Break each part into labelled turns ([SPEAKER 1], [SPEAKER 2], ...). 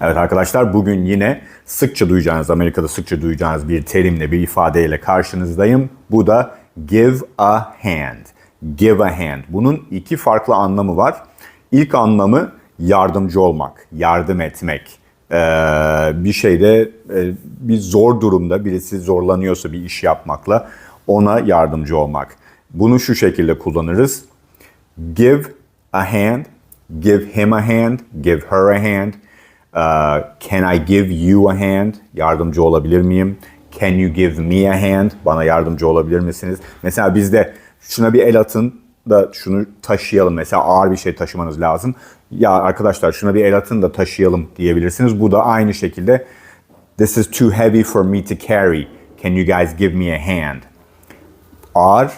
[SPEAKER 1] Evet arkadaşlar bugün yine sıkça duyacağınız, Amerika'da sıkça duyacağınız bir terimle, bir ifadeyle karşınızdayım. Bu da give a hand. Give a hand. Bunun iki farklı anlamı var. İlk anlamı yardımcı olmak, yardım etmek. Ee, bir şeyde e, bir zor durumda birisi zorlanıyorsa bir iş yapmakla ona yardımcı olmak. Bunu şu şekilde kullanırız. Give a hand, give him a hand, give her a hand. Uh, can I give you a hand? Yardımcı olabilir miyim? Can you give me a hand? Bana yardımcı olabilir misiniz? Mesela bizde şuna bir el atın da şunu taşıyalım. Mesela ağır bir şey taşımanız lazım. Ya arkadaşlar şuna bir el atın da taşıyalım diyebilirsiniz. Bu da aynı şekilde This is too heavy for me to carry. Can you guys give me a hand? Ağır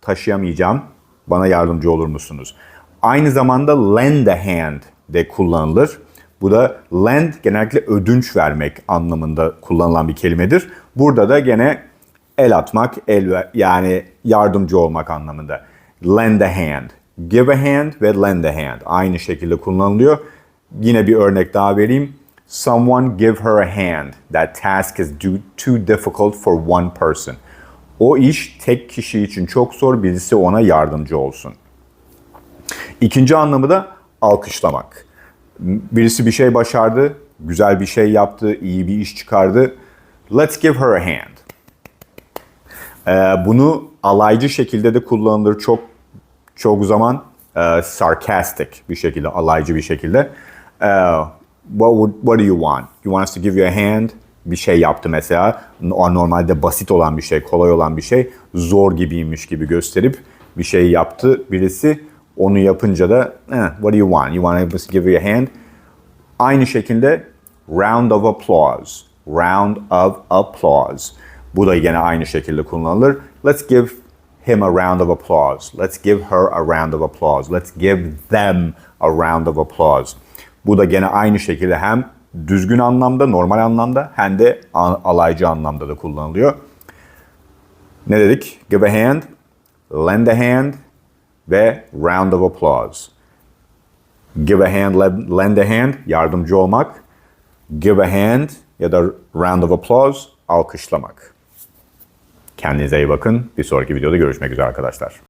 [SPEAKER 1] taşıyamayacağım. Bana yardımcı olur musunuz? Aynı zamanda lend a hand de kullanılır. Bu da lend genellikle ödünç vermek anlamında kullanılan bir kelimedir. Burada da gene el atmak, el yani yardımcı olmak anlamında. Lend a hand. Give a hand ve lend a hand. Aynı şekilde kullanılıyor. Yine bir örnek daha vereyim. Someone give her a hand. That task is too difficult for one person. O iş tek kişi için çok zor, birisi ona yardımcı olsun. İkinci anlamı da alkışlamak. Birisi bir şey başardı, güzel bir şey yaptı, iyi bir iş çıkardı. Let's give her a hand. Ee, bunu alaycı şekilde de kullanılır çok çok zaman e, sarcastic bir şekilde, alaycı bir şekilde. Ee, what, would, what do you want? You want us to give you a hand? Bir şey yaptı mesela. O normalde basit olan bir şey, kolay olan bir şey. Zor gibiymiş gibi gösterip bir şey yaptı birisi. Onu yapınca da eh, what do you want? You want to give you a hand? Aynı şekilde round of applause. Round of applause. Bu da yine aynı şekilde kullanılır. Let's give him a round of applause. Let's give her a round of applause. Let's give them a round of applause. Bu da gene aynı şekilde hem düzgün anlamda, normal anlamda hem de alaycı anlamda da kullanılıyor. Ne dedik? Give a hand, lend a hand ve round of applause. Give a hand, le- lend a hand, yardımcı olmak. Give a hand ya da round of applause, alkışlamak. Kendinize iyi bakın. Bir sonraki videoda görüşmek üzere arkadaşlar.